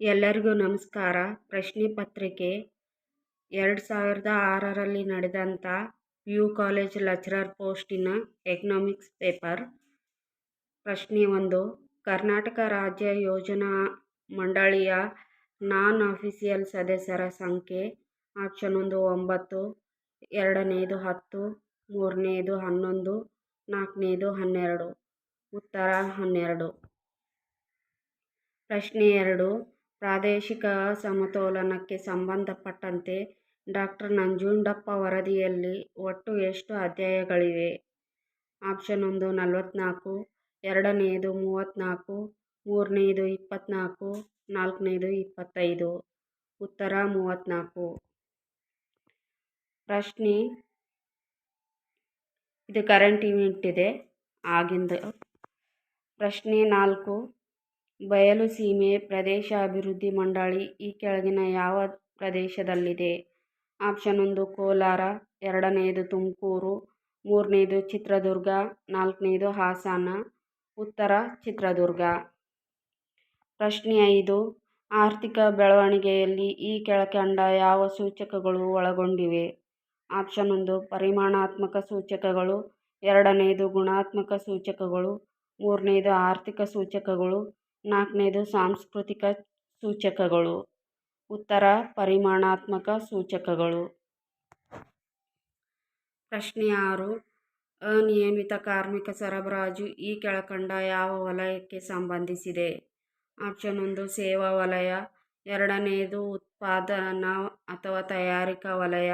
ಎಲ್ಲರಿಗೂ ನಮಸ್ಕಾರ. ಪ್ರಶ್ನೆ ಪತ್ರಿಕೆ ಎರಡು ಸಾವಿರದ ಆರರಲ್ಲಿ ನಡೆದಂಥ ಯು ಕಾಲೇಜ್ ಲೆಕ್ಚರರ್ ಪೋಸ್ಟಿನ ಎಕನಾಮಿಕ್ಸ್ ಪೇಪರ್. ಪ್ರಶ್ನೆ ಒಂದು, ಕರ್ನಾಟಕ ರಾಜ್ಯ ಯೋಜನಾ ಮಂಡಳಿಯ ನಾನ್ ಅಫಿಸಿಯಲ್ ಸದಸ್ಯರ ಸಂಖ್ಯೆ, ಆಪ್ಷನ್ ಒಂದು ಒಂಬತ್ತು, ಎರಡನೇದು ಹತ್ತು, ಮೂರನೇದು ಹನ್ನೊಂದು, ನಾಲ್ಕನೇದು ಹನ್ನೆರಡು, ಉತ್ತರ ಹನ್ನೆರಡು. ಪ್ರಶ್ನೆ ಎರಡು ಪ್ರಾದೇಶಿಕ ಸಮತೋಲನಕ್ಕೆ ಸಂಬಂಧಪಟ್ಟಂತೆ ಡಾಕ್ಟರ್ ನಂಜುಂಡಪ್ಪ ವರದಿಯಲ್ಲಿ ಒಟ್ಟು ಎಷ್ಟು ಅಧ್ಯಾಯಗಳಿವೆ? ಆಪ್ಷನ್ ಒಂದು ನಲವತ್ತ್ನಾಲ್ಕು ಎರಡನೆಯದು ಮೂವತ್ತ್ನಾಲ್ಕು ಮೂರನೆಯದು ಇಪ್ಪತ್ತ್ನಾಲ್ಕು ನಾಲ್ಕನೇದು, ಇಪ್ಪತ್ತೈದು. ಉತ್ತರ ಮೂವತ್ತ್ನಾಲ್ಕು ಪ್ರಶ್ನೆ. ಇದು ಕರೆಂಟ್ ಇವೆಂಟ್ ಇದೆ. ಆಗಿಂದು ಪ್ರಶ್ನೆ ನಾಲ್ಕು. ಬಯಲು ಸೀಮೆ ಪ್ರದೇಶ ಅಭಿವೃದ್ಧಿ ಮಂಡಳಿ ಈ ಕೆಳಗಿನ ಯಾವ ಪ್ರದೇಶದಲ್ಲಿದೆ? ಆಪ್ಷನ್ ಒಂದು, ಕೋಲಾರ ಎರಡನೆಯದು ತುಮಕೂರು, ಮೂರನೇದು, ಚಿತ್ರದುರ್ಗ, ನಾಲ್ಕನೇದು, ಹಾಸನ, ಉತ್ತರ, ಚಿತ್ರದುರ್ಗ. ಪ್ರಶ್ನೆ ಐದು, ಆರ್ಥಿಕ ಬೆಳವಣಿಗೆಯಲ್ಲಿ ಈ ಕೆಳಕಂಡ ಯಾವ ಸೂಚಕಗಳು ಒಳಗೊಂಡಿವೆ? ಆಪ್ಷನ್ ಒಂದು, ಪರಿಮಾಣಾತ್ಮಕ ಸೂಚಕಗಳು ಎರಡನೆಯದು ಗುಣಾತ್ಮಕ ಸೂಚಕಗಳು, ಮೂರನೇದು, ಆರ್ಥಿಕ ಸೂಚಕಗಳು ನಾಲ್ಕನೇದು ಸಾಂಸ್ಕೃತಿಕ ಸೂಚಕಗಳು. ಉತ್ತರ ಪರಿಮಾಣಾತ್ಮಕ ಸೂಚಕಗಳು. ಪ್ರಶ್ನೆ ಆರು, ಅನಿಯಮಿತ ಕಾರ್ಮಿಕ ಸರಬರಾಜು ಈ ಕೆಳಕಂಡ ಯಾವ ವಲಯಕ್ಕೆ ಸಂಬಂಧಿಸಿದೆ? ಆಪ್ಷನ್ ಒಂದು, ಸೇವಾ ವಲಯ. ಎರಡನೆಯದು ಉತ್ಪಾದನಾ ಅಥವಾ ತಯಾರಿಕಾ ವಲಯ.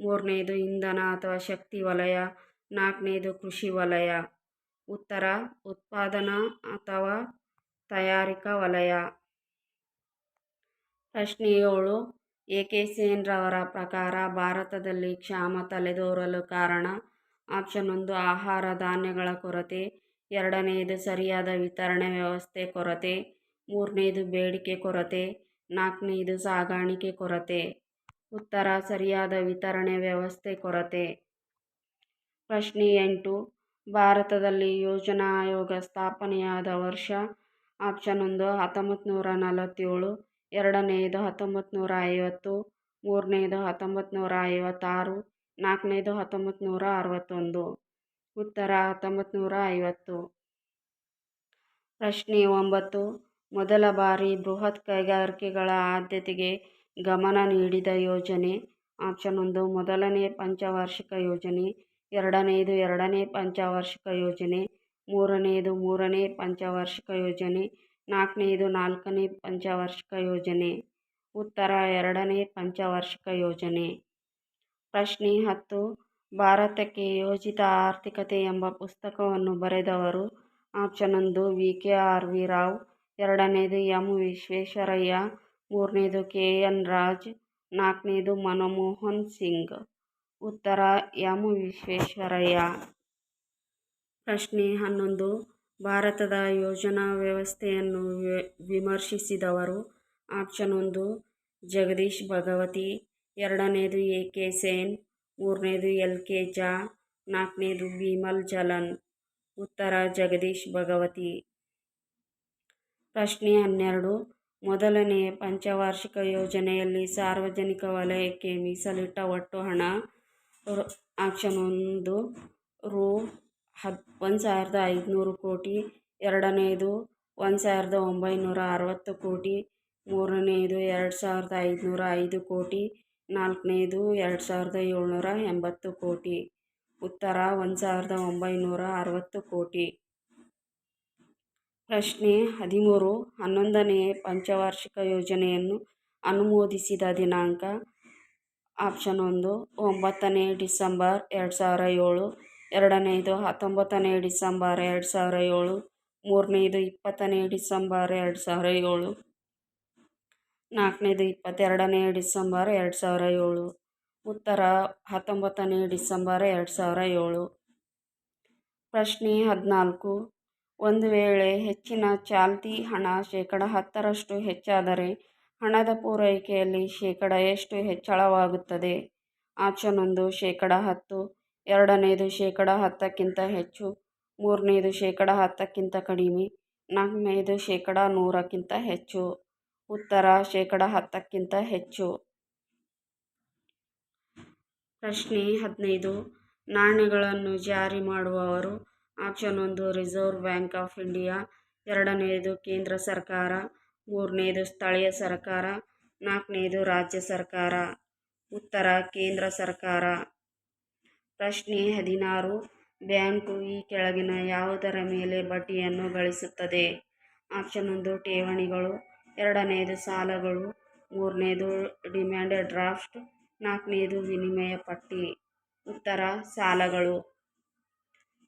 ಮೂರನೆಯದು ಇಂಧನ ಅಥವಾ ಶಕ್ತಿ ವಲಯ. ನಾಲ್ಕನೇದು, ಕೃಷಿ ವಲಯ. ಉತ್ತರ, ಉತ್ಪಾದನಾ ಅಥವಾ ತಯಾರಿಕಾ ವಲಯ. ಪ್ರಶ್ನೆ ಏಳು ಎ ಕೆ ಸೇನ್ರವರ ಪ್ರಕಾರ ಭಾರತದಲ್ಲಿ ಕ್ಷಾಮ ತಲೆದೋರಲು ಕಾರಣ ಆಪ್ಷನ್ ಒಂದು ಆಹಾರ ಧಾನ್ಯಗಳ ಕೊರತೆ ಎರಡನೆಯದು ಸರಿಯಾದ ವಿತರಣೆ ವ್ಯವಸ್ಥೆ ಕೊರತೆ, ಮೂರನೇದು ಬೇಡಿಕೆ ಕೊರತೆ, ನಾಲ್ಕನೇದು ಸಾಗಾಣಿಕೆ ಕೊರತೆ. ಉತ್ತರ ಸರಿಯಾದ ವಿತರಣೆ ವ್ಯವಸ್ಥೆ ಕೊರತೆ. ಪ್ರಶ್ನೆ ಎಂಟು, ಭಾರತದಲ್ಲಿ ಯೋಜನಾ ಆಯೋಗ ಸ್ಥಾಪನೆಯಾದ ವರ್ಷ ಆಪ್ಷನ್ ಒಂದು ಹತ್ತೊಂಬತ್ತು ನೂರ ನಲವತ್ತೇಳು ಎರಡನೆಯದು ಹತ್ತೊಂಬತ್ತು ನೂರ ಐವತ್ತು, ಮೂರನೇದು ಹತ್ತೊಂಬತ್ತು ನೂರ ಐವತ್ತಾರು, ನಾಲ್ಕನೇದು ಹತ್ತೊಂಬತ್ತು ನೂರ ಅರವತ್ತೊಂದು. ಉತ್ತರ ಹತ್ತೊಂಬತ್ತು ನೂರ ಐವತ್ತು. ಪ್ರಶ್ನೆ ಒಂಬತ್ತು, ಮೊದಲ ಬಾರಿ ಬೃಹತ್ ಕೈಗಾರಿಕೆಗಳ ಆದ್ಯತೆಗೆ ಗಮನ ನೀಡಿದ ಯೋಜನೆ, ಆಪ್ಷನ್ ಒಂದು, ಮೊದಲನೇ ಪಂಚವಾರ್ಷಿಕ ಯೋಜನೆ ಎರಡನೆಯದು ಎರಡನೇ ಪಂಚವಾರ್ಷಿಕ ಯೋಜನೆ ಮೂರನೆಯದು ಮೂರನೇ ಪಂಚವಾರ್ಷಿಕ ಯೋಜನೆ ನಾಲ್ಕನೆಯದು ನಾಲ್ಕನೇ ಪಂಚವಾರ್ಷಿಕ ಯೋಜನೆ, ಉತ್ತರ ಎರಡನೇ ಪಂಚವಾರ್ಷಿಕ ಯೋಜನೆ. ಪ್ರಶ್ನೆ ಹತ್ತು, ಭಾರತಕ್ಕೆ ಯೋಜಿತ ಆರ್ಥಿಕತೆ ಎಂಬ ಪುಸ್ತಕವನ್ನು ಬರೆದವರು ಆಪ್ಷನ್ ಒಂದು V K R V Rao, ಎರಡನೇದು ಎಂ ವಿಶ್ವೇಶ್ವರಯ್ಯ, ಮೂರನೇದು ಕೆ ಎನ್ ರಾಜ್, ನಾಲ್ಕನೇದು ಮನಮೋಹನ್ ಸಿಂಗ್. ಉತ್ತರ ಎಂ ವಿಶ್ವೇಶ್ವರಯ್ಯ. ಪ್ರಶ್ನೆ ಹನ್ನೊಂದು. ಭಾರತದ ಯೋಜನಾ ವ್ಯವಸ್ಥೆಯನ್ನು ವಿಮರ್ಶಿಸಿದವರು ಆಪ್ಷನ್ ಒಂದು, ಜಗದೀಶ್ ಭಗವತಿ, ಎರಡನೇದು ಎ ಕೆ ಸೇನ್, ಮೂರನೇದು ಎಲ್ ಕೆ ಜಾ, ನಾಲ್ಕನೇದು ಬಿಮಲ್ ಜಲನ್. ಉತ್ತರ, ಜಗದೀಶ್ ಭಗವತಿ. ಪ್ರಶ್ನೆ ಹನ್ನೆರಡು, ಮೊದಲನೇ ಪಂಚವಾರ್ಷಿಕ ಯೋಜನೆಯಲ್ಲಿ ಸಾರ್ವಜನಿಕ ವಲಯಕ್ಕೆ ಮೀಸಲಿಟ್ಟ ಒಟ್ಟು ಹಣ ಆಪ್ಷನ್ ಒಂದು, ರು ಹದ್, ಒಂದು ಸಾವಿರದ ಐದುನೂರು ಕೋಟಿ ಎರಡನೆಯದು ಒಂದು ಸಾವಿರದ ಒಂಬೈನೂರ ಅರವತ್ತು ಕೋಟಿ, ಮೂರನೇದು ಎರಡು ಸಾವಿರದ ಐದುನೂರ ಐದು ಕೋಟಿ, ನಾಲ್ಕನೇದು ಎರಡು ಸಾವಿರದ ಏಳ್ನೂರ ಎಂಬತ್ತು ಕೋಟಿ. ಉತ್ತರ ಒಂದು ಸಾವಿರದ ಒಂಬೈನೂರ ಅರವತ್ತು ಕೋಟಿ. ಪ್ರಶ್ನೆ ಹದಿಮೂರು ಹನ್ನೊಂದನೇ ಪಂಚವಾರ್ಷಿಕ ಯೋಜನೆಯನ್ನು ಅನುಮೋದಿಸಿದ ದಿನಾಂಕ ಆಪ್ಷನ್ ಒಂದು, ಒಂಬತ್ತನೇ ಡಿಸೆಂಬರ್ ಎರಡು ಸಾವಿರ ಏಳು ಎರಡನೆಯದು ಹತ್ತೊಂಬತ್ತನೇ ಡಿಸೆಂಬರ್ ಎರಡು ಸಾವಿರ ಏಳು. ಮೂರನೇದು ಇಪ್ಪತ್ತನೇ ಡಿಸೆಂಬರ್ ಎರಡು ಸಾವಿರ ಏಳು. ನಾಲ್ಕನೇದು ಇಪ್ಪತ್ತೆರಡನೇ ಡಿಸೆಂಬರ್ ಎರಡು ಸಾವಿರ ಏಳು. ಉತ್ತರ ಹತ್ತೊಂಬತ್ತನೇ ಡಿಸೆಂಬರ್ ಎರಡು ಸಾವಿರ ಏಳು. ಪ್ರಶ್ನೆ ಹದಿನಾಲ್ಕು. ಒಂದು ವೇಳೆ ಹೆಚ್ಚಿನ ಚಾಲ್ತಿ ಹಣ ಶೇಕಡ ಹತ್ತರಷ್ಟು ಹೆಚ್ಚಾದರೆ ಹಣದ ಪೂರೈಕೆಯಲ್ಲಿ ಶೇಕಡ ಎಷ್ಟು ಹೆಚ್ಚಳವಾಗುತ್ತದೆ? ಆಪ್ಷನ್ ಒಂದು ಶೇಕಡ ಹತ್ತು. ಎರಡನೇದು ಶೇಕಡ ಹತ್ತಕ್ಕಿಂತ ಹೆಚ್ಚು, ಮೂರನೇದು ಶೇಕಡ ಹತ್ತಕ್ಕಿಂತ ಕಡಿಮೆ, ನಾಲ್ಕನೇದು ಶೇಕಡ ನೂರಕ್ಕಿಂತ ಹೆಚ್ಚು. ಉತ್ತರ, ಶೇಕಡ ಹತ್ತಕ್ಕಿಂತ ಹೆಚ್ಚು. ಪ್ರಶ್ನೆ ಹದಿನೈದು. ನಾಣ್ಯಗಳನ್ನು ಜಾರಿ ಮಾಡುವವರು ಆಪ್ಷನ್ ಒಂದು, ರಿಸರ್ವ್ ಬ್ಯಾಂಕ್ ಆಫ್ ಇಂಡಿಯಾ ಎರಡನೆಯದು ಕೇಂದ್ರ ಸರ್ಕಾರ ಮೂರನೆಯದು ಸ್ಥಳೀಯ ಸರ್ಕಾರ ನಾಲ್ಕನೆಯದು ರಾಜ್ಯ ಸರ್ಕಾರ. ಉತ್ತರ, ಕೇಂದ್ರ ಸರ್ಕಾರ. ಪ್ರಶ್ನೆ ಹದಿನಾರು. ಬ್ಯಾಂಕು ಈ ಕೆಳಗಿನ ಯಾವುದರ ಮೇಲೆ ಬಡ್ಡಿಯನ್ನು ಗಳಿಸುತ್ತದೆ? ಆಪ್ಷನ್ ಒಂದು, ಠೇವಣಿಗಳು. ಎರಡನೆಯದು ಸಾಲಗಳು. ಮೂರನೇದು, ಡಿಮ್ಯಾಂಡ್ ಡ್ರಾಫ್ಟ್. ನಾಲ್ಕನೇದು, ವಿನಿಮಯ ಪಟ್ಟಿ. ಉತ್ತರ, ಸಾಲಗಳು.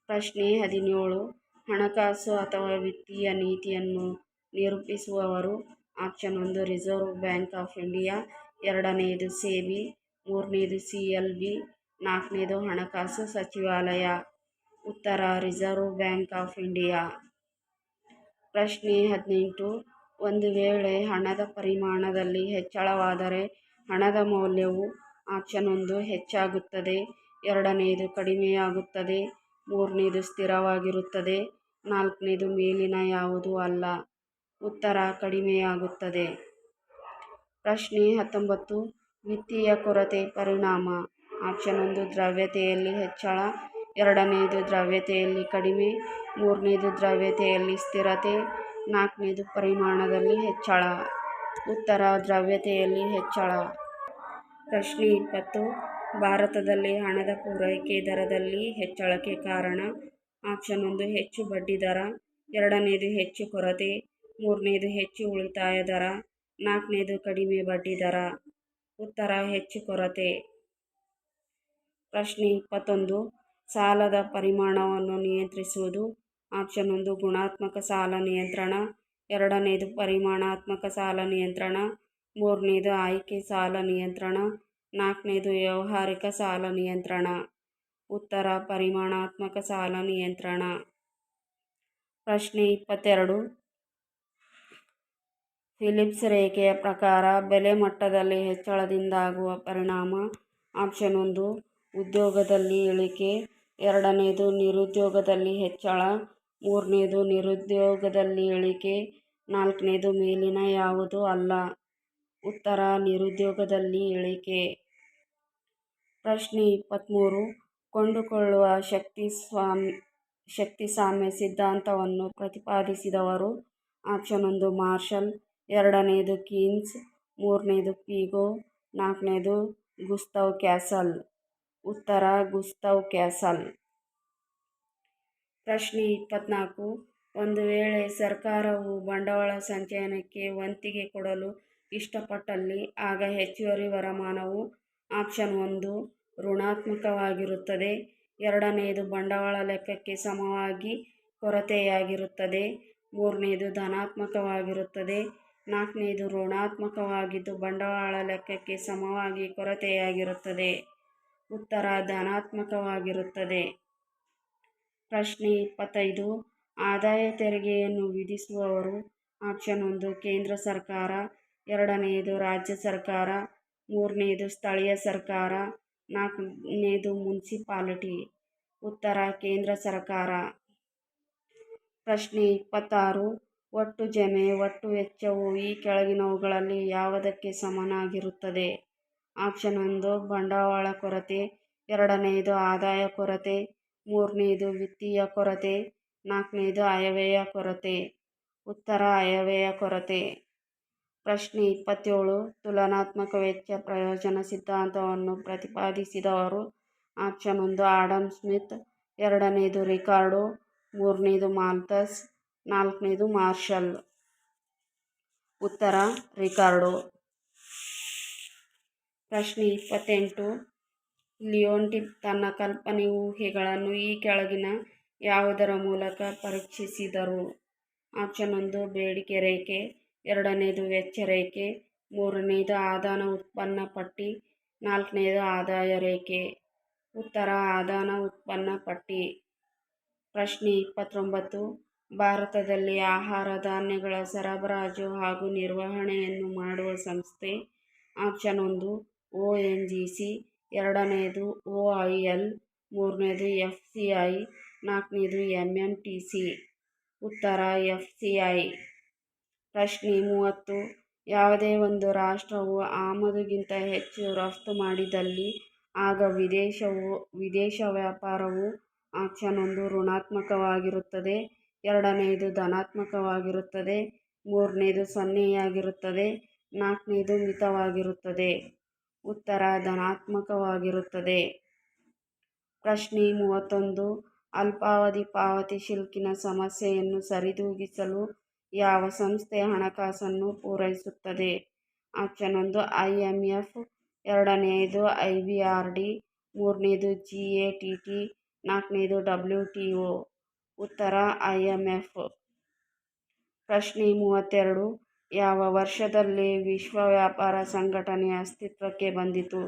ಪ್ರಶ್ನೆ ಹದಿನೇಳು, ಹಣಕಾಸು ಅಥವಾ ವಿತ್ತೀಯ ನೀತಿಯನ್ನು ನಿರೂಪಿಸುವವರು. ಆಪ್ಷನ್ ಒಂದು, ರಿಸರ್ವ್ ಬ್ಯಾಂಕ್ ಆಫ್ ಇಂಡಿಯಾ. ಎರಡನೆಯದು ಸೆಬಿ. ಮೂರನೇದು, ಸಿ ಎಲ್ ಬಿ. ನಾಲ್ಕನೆಯದು ಹಣಕಾಸು ಸಚಿವಾಲಯ. ಉತ್ತರ ರಿಸರ್ವ್ ಬ್ಯಾಂಕ್ ಆಫ್ ಇಂಡಿಯಾ. ಪ್ರಶ್ನೆ ಹದಿನೆಂಟು. ಒಂದು ವೇಳೆ ಹಣದ ಪರಿಮಾಣದಲ್ಲಿ ಹೆಚ್ಚಳವಾದರೆ ಹಣದ ಮೌಲ್ಯವು ಆಪ್ಷನ್ ಒಂದು ಹೆಚ್ಚಾಗುತ್ತದೆ ಎರಡನೆಯದು ಕಡಿಮೆಯಾಗುತ್ತದೆ, ಮೂರನೇದು ಸ್ಥಿರವಾಗಿರುತ್ತದೆ, ನಾಲ್ಕನೇದು ಮೇಲಿನ ಯಾವುದೂ ಅಲ್ಲ, ಉತ್ತರ ಕಡಿಮೆಯಾಗುತ್ತದೆ. ಪ್ರಶ್ನೆ ಹತ್ತೊಂಬತ್ತು. ವಿತ್ತೀಯ ಕೊರತೆ ಪರಿಣಾಮ. ಆಪ್ಷನ್ ಒಂದು, ದ್ರವ್ಯತೆಯಲ್ಲಿ ಹೆಚ್ಚಳ. ಎರಡನೆಯದು ದ್ರವ್ಯತೆಯಲ್ಲಿ ಕಡಿಮೆ. ಮೂರನೆಯದು ದ್ರವ್ಯತೆಯಲ್ಲಿ ಸ್ಥಿರತೆ. ನಾಲ್ಕನೆಯದು ಪರಿಮಾಣದಲ್ಲಿ ಹೆಚ್ಚಳ. ಉತ್ತರ, ದ್ರವ್ಯತೆಯಲ್ಲಿ ಹೆಚ್ಚಳ. ಪ್ರಶ್ನೆ ಇಪ್ಪತ್ತು. ಭಾರತದಲ್ಲಿ ಹಣದ ಪೂರೈಕೆ ದರದಲ್ಲಿ ಹೆಚ್ಚಳಕ್ಕೆ ಕಾರಣ? ಆಪ್ಷನ್ ಒಂದು, ಹೆಚ್ಚು ಬಡ್ಡಿ ದರ. ಎರಡನೆಯದು ಹೆಚ್ಚು ಕೊರತೆ. ಮೂರನೆಯದು ಹೆಚ್ಚು ಉಳಿತಾಯ ದರ. ನಾಲ್ಕನೆಯದು ಕಡಿಮೆ ಬಡ್ಡಿ ದರ. ಉತ್ತರ, ಹೆಚ್ಚು ಕೊರತೆ. ಪ್ರಶ್ನೆ ಇಪ್ಪತ್ತೊಂದು. ಸಾಲದ ಪರಿಮಾಣವನ್ನು ನಿಯಂತ್ರಿಸುವುದು. ಆಪ್ಷನ್ ಒಂದು, ಗುಣಾತ್ಮಕ ಸಾಲ ನಿಯಂತ್ರಣ. ಎರಡನೇದು, ಪರಿಮಾಣಾತ್ಮಕ ಸಾಲ ನಿಯಂತ್ರಣ. ಮೂರನೇದು, ಆಯ್ಕೆ ಸಾಲ ನಿಯಂತ್ರಣ. ನಾಲ್ಕನೇದು, ವ್ಯಾವಹಾರಿಕ ಸಾಲ ನಿಯಂತ್ರಣ. ಉತ್ತರ, ಪರಿಮಾಣಾತ್ಮಕ ಸಾಲ ನಿಯಂತ್ರಣ. ಪ್ರಶ್ನೆ ಇಪ್ಪತ್ತೆರಡು. ಫಿಲಿಪ್ಸ್ ರೇಖೆಯ ಪ್ರಕಾರ ಬೆಲೆ ಮಟ್ಟದಲ್ಲಿ ಹೆಚ್ಚಳದಿಂದಾಗುವ ಪರಿಣಾಮ. ಆಪ್ಷನ್ ಒಂದು ಉದ್ಯೋಗದಲ್ಲಿ ಇಳಿಕೆ, ಎರಡನೇದು ನಿರುದ್ಯೋಗದಲ್ಲಿ ಹೆಚ್ಚಳ, ಮೂರನೇದು ನಿರುದ್ಯೋಗದಲ್ಲಿ ಇಳಿಕೆ, ನಾಲ್ಕನೇದು ಮೇಲಿನ ಯಾವುದೂ ಅಲ್ಲ. ಉತ್ತರ, ನಿರುದ್ಯೋಗದಲ್ಲಿ ಇಳಿಕೆ. ಪ್ರಶ್ನೆ ಇಪ್ಪತ್ತ್ಮೂರು ಕೊಂಡುಕೊಳ್ಳುವ ಶಕ್ತಿ ಸ್ವಾಮಿ, ಶಕ್ತಿ ಸಾಮ್ಯ ಸಿದ್ಧಾಂತವನ್ನು ಪ್ರತಿಪಾದಿಸಿದವರು ಆಪ್ಷನ್ ಒಂದು ಮಾರ್ಷಲ್, ಎರಡನೇದು ಕೀನ್ಸ್, ಮೂರನೇದು ಪೀಗೋ, ನಾಲ್ಕನೇದು ಗುಸ್ತವ್ ಕ್ಯಾಸಲ್. ಉತ್ತರ ಗುಸ್ತವ್ ಕ್ಯಾಸಲ್. ಪ್ರಶ್ನೆ ಇಪ್ಪತ್ನಾಲ್ಕು. ಒಂದು ವೇಳೆ ಸರ್ಕಾರವು ಬಂಡವಾಳ ಸಂಚಯನಕ್ಕೆ ವಂತಿಗೆ ಕೊಡಲು ಇಷ್ಟಪಟ್ಟಲ್ಲಿ, ಆಗ ಹೆಚ್ಚುವರಿ ವರಮಾನವು ಆಪ್ಷನ್ ಒಂದು ಋಣಾತ್ಮಕವಾಗಿರುತ್ತದೆ. ಎರಡನೆಯದು ಬಂಡವಾಳ ಲೆಕ್ಕಕ್ಕೆ ಸಮವಾಗಿ ಕೊರತೆಯಾಗಿರುತ್ತದೆ. ಮೂರನೆಯದು ಧನಾತ್ಮಕವಾಗಿರುತ್ತದೆ. ನಾಲ್ಕನೆಯದು ಋಣಾತ್ಮಕವಾಗಿದ್ದು ಬಂಡವಾಳ ಲೆಕ್ಕಕ್ಕೆ ಸಮವಾಗಿ ಕೊರತೆಯಾಗಿರುತ್ತದೆ. ಉತ್ತರ ಧನಾತ್ಮಕವಾಗಿರುತ್ತದೆ. ಪ್ರಶ್ನೆ ಇಪ್ಪತ್ತೈದು. ಆದಾಯ ತೆರಿಗೆಯನ್ನು ವಿಧಿಸುವವರು ಆಪ್ಷನ್ ಒಂದು ಕೇಂದ್ರ ಸರ್ಕಾರ. ಎರಡನೆಯದು ರಾಜ್ಯ ಸರ್ಕಾರ. ಮೂರನೆಯದು ಸ್ಥಳೀಯ ಸರ್ಕಾರ. ನಾಲ್ಕನೇದು, ಮುನ್ಸಿಪಾಲಿಟಿ. ಉತ್ತರ, ಕೇಂದ್ರ ಸರ್ಕಾರ. ಪ್ರಶ್ನೆ ಇಪ್ಪತ್ತಾರು. ಒಟ್ಟು ಜಮೆ, ಒಟ್ಟು ವೆಚ್ಚವು ಈ ಕೆಳಗಿನವುಗಳಲ್ಲಿ ಯಾವುದಕ್ಕೆ ಸಮನಾಗಿರುತ್ತದೆ? ಆಪ್ಷನ್ ಒಂದು, ಬಂಡವಾಳ ಕೊರತೆ. ಎರಡನೆಯದು ಆದಾಯ ಕೊರತೆ. ಮೂರನೆಯದು ವಿತ್ತೀಯ ಕೊರತೆ. ನಾಲ್ಕನೆಯದು ಆಯವ್ಯಯ ಕೊರತೆ. ಉತ್ತರ, ಆಯವ್ಯಯ ಕೊರತೆ. ಪ್ರಶ್ನೆ ಇಪ್ಪತ್ತೇಳು, ತುಲನಾತ್ಮಕ ವೆಚ್ಚ ಪ್ರಯೋಜನ ಸಿದ್ಧಾಂತವನ್ನು ಪ್ರತಿಪಾದಿಸಿದವರು. ಆಪ್ಷನ್ ಒಂದು, ಆಡಮ್ ಸ್ಮಿತ್. ಎರಡನೆಯದು ರಿಕಾರ್ಡು. ಮೂರನೇದು ಮಾಲ್ತಸ್ ನಾಲ್ಕನೇದು, ಮಾರ್ಷಲ್. ಉತ್ತರ, ರಿಕಾರ್ಡೋ. ಪ್ರಶ್ನೆ ಇಪ್ಪತ್ತೆಂಟು. ಲಿಯೋಂಟಿನ್ ತನ್ನ ಕಲ್ಪನೆ ಊಹೆಗಳನ್ನು ಈ ಕೆಳಗಿನ ಯಾವುದರ ಮೂಲಕ ಪರೀಕ್ಷಿಸಿದರು? ಆಪ್ಷನ್ ಒಂದು ಬೇಡಿಕೆ ರೇಖೆ. ಎರಡನೇದು, ವೆಚ್ಚ ರೇಖೆ. ಮೂರನೇದು, ಆದಾನ ಉತ್ಪನ್ನ ಪಟ್ಟಿ. ನಾಲ್ಕನೇದು, ಆದಾಯ ರೇಖೆ. ಉತ್ತರ, ಆದಾನ ಉತ್ಪನ್ನ ಪಟ್ಟಿ. ಪ್ರಶ್ನೆ ಇಪ್ಪತ್ತೊಂಬತ್ತು. ಭಾರತದಲ್ಲಿ ಆಹಾರ ಧಾನ್ಯಗಳ ಸರಬರಾಜು ಹಾಗೂ ನಿರ್ವಹಣೆಯನ್ನು ಮಾಡುವ ಸಂಸ್ಥೆ. ಆಪ್ಷನ್ ಒಂದು ಒ ಎನ್ ಜಿ ಸಿ ಎರಡನೆಯದು ಒ ಐ ಎಲ್, ಮೂರನೇದು ಎಫ್ ಸಿ ಐ, ನಾಲ್ಕನೇದು ಎಂ ಎಂ ಟಿ ಸಿ. ಉತ್ತರ, ಎಫ್ ಸಿ ಐ. ಪ್ರಶ್ನೆ ಮೂವತ್ತು. ಯಾವುದೇ ಒಂದು ರಾಷ್ಟ್ರವು ಆಮದುಗಿಂತ ಹೆಚ್ಚು ರಫ್ತು ಮಾಡಿದಲ್ಲಿ ಆಗ ವಿದೇಶವು, ವಿದೇಶ ವ್ಯಾಪಾರವು ಆಪ್ಷನ್ ಒಂದು ಋಣಾತ್ಮಕವಾಗಿರುತ್ತದೆ ಎರಡನೆಯದು ಧನಾತ್ಮಕವಾಗಿರುತ್ತದೆ, ಮೂರನೇದು ಸೊನ್ನೆಯಾಗಿರುತ್ತದೆ, ನಾಲ್ಕನೇದು ಮಿತವಾಗಿರುತ್ತದೆ. ಉತ್ತರ ಧನಾತ್ಮಕವಾಗಿರುತ್ತದೆ. ಪ್ರಶ್ನೆ ಮೂವತ್ತೊಂದು. ಅಲ್ಪಾವಧಿ ಪಾವತಿ ಶುಲ್ಕಿನ ಸಮಸ್ಯೆಯನ್ನು ಸರಿದೂಗಿಸಲು ಯಾವ ಸಂಸ್ಥೆ ಹಣಕಾಸನ್ನು ಪೂರೈಸುತ್ತದೆ? ಆಪ್ಷನ್ ಒಂದು, ಐ ಎಂ ಎಫ್. ಎರಡನೆಯದು ಐ ಬಿ ಆರ್ ಡಿ. ಮೂರನೇದು, ಜಿ ಎ ಟಿ ಟಿ. ನಾಲ್ಕನೇದು, ಡಬ್ಲ್ಯೂ ಟಿ ಒ. ಉತ್ತರ, ಐ ಎಂ ಎಫ್. ಪ್ರಶ್ನೆ ಮೂವತ್ತೆರಡು. ಯಾವ ವರ್ಷದಲ್ಲಿ ವಿಶ್ವ ವ್ಯಾಪಾರ ಸಂಘಟನೆ ಅಸ್ತಿತ್ವಕ್ಕೆ ಬಂದಿತು?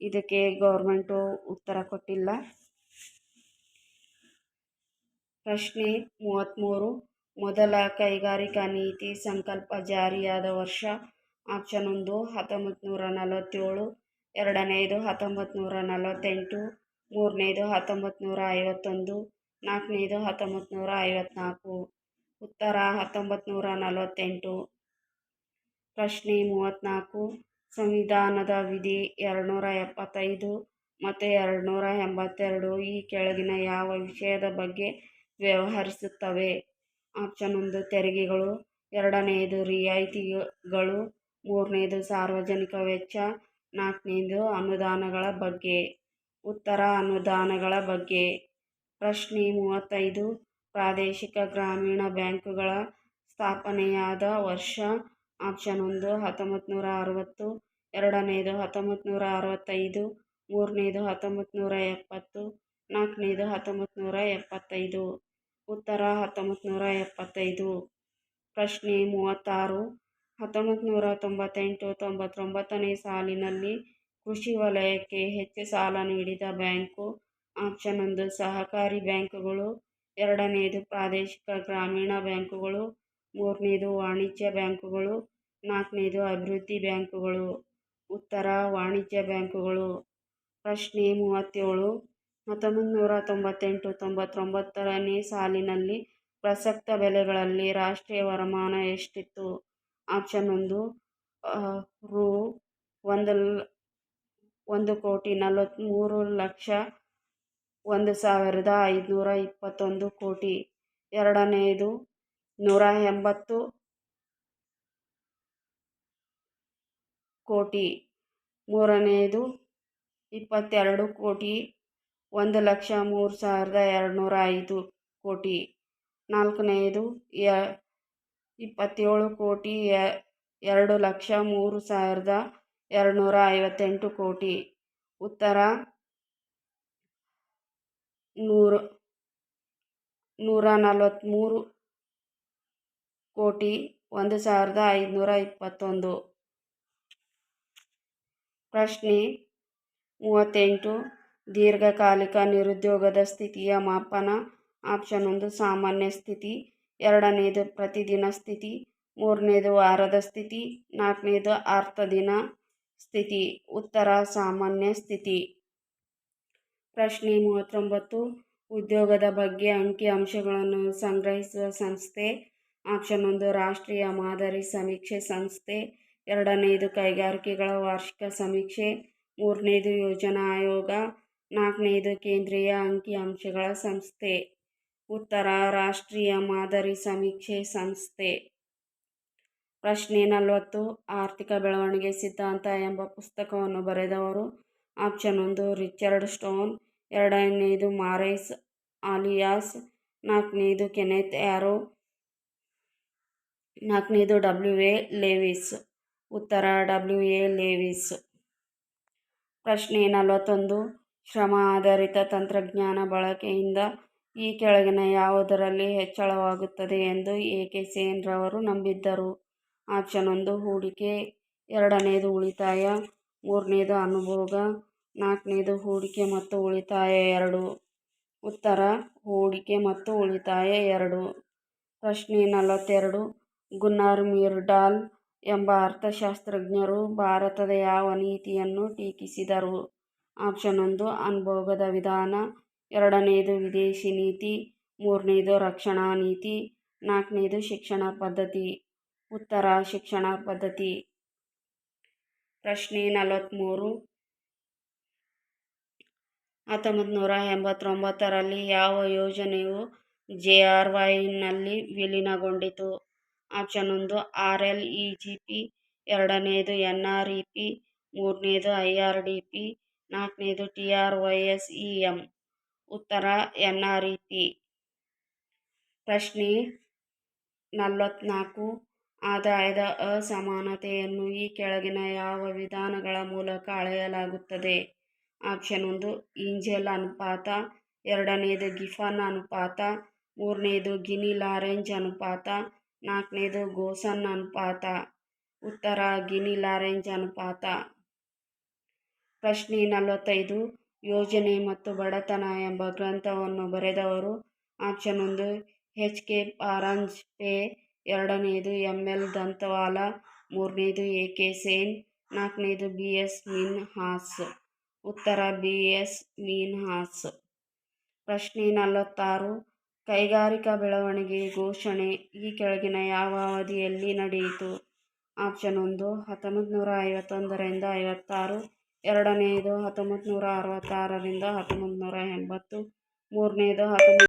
ಇದಕ್ಕೆ ಗೌರ್ಮೆಂಟು ಉತ್ತರ ಕೊಟ್ಟಿಲ್ಲ. ಪ್ರಶ್ನೆ ಮೂವತ್ತ್ಮೂರು ಮೊದಲ ಕೈಗಾರಿಕಾ ನೀತಿ ಸಂಕಲ್ಪ ಜಾರಿಯಾದ ವರ್ಷ ಆಪ್ಷನ್ ಒಂದು ಹತ್ತೊಂಬತ್ತು ನೂರ ನಲವತ್ತೇಳು, ಎರಡನೇದು ಹತ್ತೊಂಬತ್ತು ನೂರ ನಲವತ್ತೆಂಟು, ಮೂರನೇದು ಹತ್ತೊಂಬತ್ತು ನೂರ ಐವತ್ತೊಂದು, ನಾಲ್ಕನೇದು ಹತ್ತೊಂಬತ್ತು ನೂರ ಐವತ್ತ್ನಾಲ್ಕು ಉತ್ತರ ಹತ್ತೊಂಬತ್ತು ನೂರ ನಲವತ್ತೆಂಟು. ಪ್ರಶ್ನೆ ಮೂವತ್ತ್ನಾಲ್ಕು, ಸಂವಿಧಾನದ ವಿಧಿ ಎರಡುನೂರ ಎಪ್ಪತ್ತೈದು ಮತ್ತು ಎರಡುನೂರ ಎಂಬತ್ತೆರಡು ಈ ಕೆಳಗಿನ ಯಾವ ವಿಷಯದ ಬಗ್ಗೆ ವ್ಯವಹರಿಸುತ್ತವೆ? ಆಪ್ಷನ್ ಒಂದು, ತೆರಿಗೆಗಳು. ಎರಡನೆಯದು ರಿಯಾಯಿತಿಗಳು. ಮೂರನೆಯದು ಸಾರ್ವಜನಿಕ ವೆಚ್ಚ. ನಾಲ್ಕನೆಯದು ಅನುದಾನಗಳ ಬಗ್ಗೆ. ಉತ್ತರ, ಅನುದಾನಗಳ ಬಗ್ಗೆ. ಪ್ರಶ್ನೆ ಮೂವತ್ತೈದು, ಪ್ರಾದೇಶಿಕ ಗ್ರಾಮೀಣ ಬ್ಯಾಂಕುಗಳ ಸ್ಥಾಪನೆಯಾದ ವರ್ಷ ಆಪ್ಷನ್ ಒಂದು ಹತ್ತೊಂಬತ್ತು ನೂರ ಅರವತ್ತು, ಎರಡನೇದು ಹತ್ತೊಂಬತ್ತು ನೂರ ಅರವತ್ತೈದು, ಮೂರನೇದು ಹತ್ತೊಂಬತ್ತು ನೂರ ಎಪ್ಪತ್ತು, ನಾಲ್ಕನೇದು ಹತ್ತೊಂಬತ್ತು ನೂರ ಎಪ್ಪತ್ತೈದು. ಉತ್ತರ ಹತ್ತೊಂಬತ್ತು ನೂರ ಎಪ್ಪತ್ತೈದು. ಪ್ರಶ್ನೆ ಮೂವತ್ತಾರು ಹತ್ತೊಂಬತ್ತು ನೂರ ತೊಂಬತ್ತೆಂಟು, ತೊಂಬತ್ತೊಂಬತ್ತನೇ ಸಾಲಿನಲ್ಲಿ ಕೃಷಿ ವಲಯಕ್ಕೆ ಹೆಚ್ಚು ಸಾಲ ನೀಡಿದ ಬ್ಯಾಂಕು ಆಪ್ಷನ್ ಒಂದು, ಸಹಕಾರಿ ಬ್ಯಾಂಕುಗಳು. ಎರಡನೆಯದು ಪ್ರಾದೇಶಿಕ ಗ್ರಾಮೀಣ ಬ್ಯಾಂಕುಗಳು. ಮೂರನೆಯದು ವಾಣಿಜ್ಯ ಬ್ಯಾಂಕುಗಳು, ನಾಲ್ಕನೇದು ಅಭಿವೃದ್ಧಿ ಬ್ಯಾಂಕುಗಳು. ಉತ್ತರ, ವಾಣಿಜ್ಯ ಬ್ಯಾಂಕುಗಳು. ಪ್ರಶ್ನೆ ಮೂವತ್ತೇಳು, ಹತ್ತೊಂಬತ್ತು ನೂರ ತೊಂಬತ್ತೆಂಟು ತೊಂಬತ್ತೊಂಬತ್ತರನೇ ಸಾಲಿನಲ್ಲಿ ಪ್ರಸಕ್ತ ಬೆಲೆಗಳಲ್ಲಿ ರಾಷ್ಟ್ರೀಯ ವರಮಾನ ಎಷ್ಟಿತ್ತು? ಆಪ್ಷನ್ ಒಂದು ರು, ಒಂದು ಒಂದು ಕೋಟಿ ನಲವತ್ತ್ಮೂರು ಲಕ್ಷ ಒಂದು ಸಾವಿರದ ಐದುನೂರ ಇಪ್ಪತ್ತೊಂದು ಕೋಟಿ. ಎರಡನೆಯದು ನೂರ ಎಂಬತ್ತು ಕೋಟಿ. ಮೂರನೆಯದು ಇಪ್ಪತ್ತೆರಡು ಕೋಟಿ, ಒಂದು ಲಕ್ಷ ಮೂರು ಸಾವಿರದ ಎರಡುನೂರ ಐದು ಕೋಟಿ. ನಾಲ್ಕನೆಯದು ಎ ಇಪ್ಪತ್ತೇಳು ಕೋಟಿ ಎರಡು ಲಕ್ಷ ಮೂರು ಸಾವಿರದ ಎರಡುನೂರ ಐವತ್ತೆಂಟು ಕೋಟಿ. ಉತ್ತರ, ನೂರು, ನೂರ ನಲವತ್ತ್ಮೂರು ಕೋಟಿ ಒಂದು ಸಾವಿರದ ಐದುನೂರ ಇಪ್ಪತ್ತೊಂದು. ಪ್ರಶ್ನೆ ಮೂವತ್ತೆಂಟು. ದೀರ್ಘಕಾಲಿಕ ನಿರುದ್ಯೋಗದ ಸ್ಥಿತಿಯ ಮಾಪನ. ಆಪ್ಷನ್ ಒಂದು, ಸಾಮಾನ್ಯ ಸ್ಥಿತಿ. ಎರಡನೇದು, ಪ್ರತಿದಿನ ಸ್ಥಿತಿ. ಮೂರನೇದು, ವಾರದ ಸ್ಥಿತಿ. ನಾಲ್ಕನೇದು ಅರ್ಧ ದಿನ ಸ್ಥಿತಿ. ಉತ್ತರ, ಸಾಮಾನ್ಯ ಸ್ಥಿತಿ. ಪ್ರಶ್ನೆ ಮೂವತ್ತೊಂಬತ್ತು. ಉದ್ಯೋಗದ ಬಗ್ಗೆ ಅಂಕಿ ಅಂಶಗಳನ್ನು ಸಂಗ್ರಹಿಸುವ ಸಂಸ್ಥೆ ಆಪ್ಷನ್ ಒಂದು ರಾಷ್ಟ್ರೀಯ ಮಾದರಿ ಸಮೀಕ್ಷೆ ಸಂಸ್ಥೆ ಎರಡನೆಯದು ಕೈಗಾರಿಕೆಗಳ ವಾರ್ಷಿಕ ಸಮೀಕ್ಷೆ, ಮೂರನೇದು, ಯೋಜನಾ ಆಯೋಗ, ನಾಲ್ಕನೇದು, ಕೇಂದ್ರೀಯ ಅಂಕಿ ಅಂಶಗಳ ಸಂಸ್ಥೆ. ಉತ್ತರ, ರಾಷ್ಟ್ರೀಯ ಮಾದರಿ ಸಮೀಕ್ಷೆ ಸಂಸ್ಥೆ. ಪ್ರಶ್ನೆ ನಲವತ್ತು, ಆರ್ಥಿಕ ಬೆಳವಣಿಗೆ ಸಿದ್ಧಾಂತ ಎಂಬ ಪುಸ್ತಕವನ್ನು ಬರೆದವರು. ಆಪ್ಷನ್ ಒಂದು, ರಿಚರ್ಡ್ ಸ್ಟೋನ್. ಎರಡನೆಯದು ಮಾರೈಸ್ ಆಲಿಯಾಸ್ ನಾಲ್ಕನೆಯದು ಕೆನೆತ್ ಯಾರೋ. ನಾಲ್ಕನೆಯದು ಡಬ್ಲ್ಯೂ ಎ ಲೇವಿಸ್ ಉತ್ತರ ಡಬ್ಲ್ಯೂ ಎ ಲೇವಿಸ್ ಪ್ರಶ್ನೆ ನಲವತ್ತೊಂದು. ಶ್ರಮ ಆಧಾರಿತ ತಂತ್ರಜ್ಞಾನ ಬಳಕೆಯಿಂದ ಈ ಕೆಳಗಿನ ಯಾವುದರಲ್ಲಿ ಹೆಚ್ಚಳವಾಗುತ್ತದೆ ಎಂದು ಎ ಕೆ ಸೇನ್ರವರು ನಂಬಿದ್ದರು. ಆಪ್ಷನ್ ಒಂದು, ಹೂಡಿಕೆ. ಎರಡನೇದು, ಉಳಿತಾಯ. ಮೂರನೇದು, ಅನುಭೋಗ. ನಾಲ್ಕನೇದು, ಹೂಡಿಕೆ ಮತ್ತು ಉಳಿತಾಯ ಎರಡು. ಉತ್ತರ, ಹೂಡಿಕೆ ಮತ್ತು ಉಳಿತಾಯ ಎರಡು. ಪ್ರಶ್ನೆ ನಲವತ್ತೆರಡು. ಗುನ್ನಾರ್ ಮಿರ್ಡಾಲ್ ಎಂಬ ಅರ್ಥಶಾಸ್ತ್ರಜ್ಞರು ಭಾರತದ ಯಾವ ನೀತಿಯನ್ನು ಟೀಕಿಸಿದರು? ಆಪ್ಷನ್ ಒಂದು, ಅನುಭೋಗದ ವಿಧಾನ. ಎರಡನೆಯದು ವಿದೇಶಿ ನೀತಿ. ಮೂರನೆಯದು ರಕ್ಷಣಾ ನೀತಿ. ನಾಲ್ಕನೇದು, ಶಿಕ್ಷಣ ಪದ್ಧತಿ. ಉತ್ತರ, ಶಿಕ್ಷಣ ಪದ್ಧತಿ. ಪ್ರಶ್ನೆ ನಲವತ್ತ್ಮೂರು ಹತ್ತೊಂಬತ್ತು ನೂರ ಎಂಬತ್ತೊಂಬತ್ತರಲ್ಲಿ ಯಾವ ಯೋಜನೆಯು ಜೆ ಆರ್ ವೈನಲ್ಲಿ ವಿಲೀನಗೊಂಡಿತು? ಆಪ್ಷನ್ ಒಂದು R L E G P, ಎರಡನೇದು ಎನ್ ಆರ್ ಇ ಪಿ, ಮೂರನೇದು ಐ ಆರ್ ಡಿ ಪಿ, ನಾಲ್ಕನೇದು T R Y S E M ಉತ್ತರ, ಎನ್ ಆರ್ ಇ ಪಿ. ಪ್ರಶ್ನೆ ನಲವತ್ತ್ನಾಲ್ಕು ಆದಾಯದ ಅಸಮಾನತೆಯನ್ನು ಈ ಕೆಳಗಿನ ಯಾವ ವಿಧಾನಗಳ ಮೂಲಕ ಅಳೆಯಲಾಗುತ್ತದೆ? ಆಪ್ಷನ್ ಒಂದು ಇಂಜೆಲ್ ಅನುಪಾತ, ಎರಡನೇದು ಗಿಫನ್ ಅನುಪಾತ, ಮೂರನೇದು ಗಿನಿ ಲಾರೆಂಜ್ ಅನುಪಾತ ನಾಲ್ಕನೇದು ಗೋಸನ್ ಅನುಪಾತ, ಉತ್ತರ ಗಿನಿ ಲಾರೆಂಜ್ ಅನುಪಾತ. ಪ್ರಶ್ನೆ ನಲವತ್ತೈದು, ಯೋಜನೆ ಮತ್ತು ಬಡತನ ಎಂಬ ಗ್ರಂಥವನ್ನು ಬರೆದವರು ಆಪ್ಷನ್ ಒಂದು ಹೆಚ್ ಕೆ ಪರಾಂಜಪೆ ಎರಡನೇದು ಎಂ ಎಲ್ ದಂತವಾಲ, ಮೂರನೇದು ಎ ಕೆ ಸೇನ್, ನಾಲ್ಕನೇದು ಬಿ ಎಸ್ ಮೀನ್ ಹಾಸ್ ಉತ್ತರ ಬಿ ಎಸ್ ಮೀನ್ ಹಾಸ್ ಪ್ರಶ್ನೆ ನಲವತ್ತಾರು ಕೈಗಾರಿಕಾ ಬೆಳವಣಿಗೆ ಘೋಷಣೆ ಈ ಕೆಳಗಿನ ಯಾವ ಅವಧಿಯಲ್ಲಿ ನಡೆಯಿತು? ಆಪ್ಷನ್ ಒಂದು ಹತ್ತೊಂಬತ್ತು ನೂರ ಐವತ್ತೊಂದರಿಂದ ಐವತ್ತಾರು ಎರಡನೆಯದು ಹತ್ತೊಂಬತ್ತು ನೂರ ಅರವತ್ತಾರರಿಂದ ಹತ್ತೊಂಬತ್ತು ನೂರ ಎಂಬತ್ತು, ಮೂರನೇದು ಹತ್ತೊಂಬತ್ತು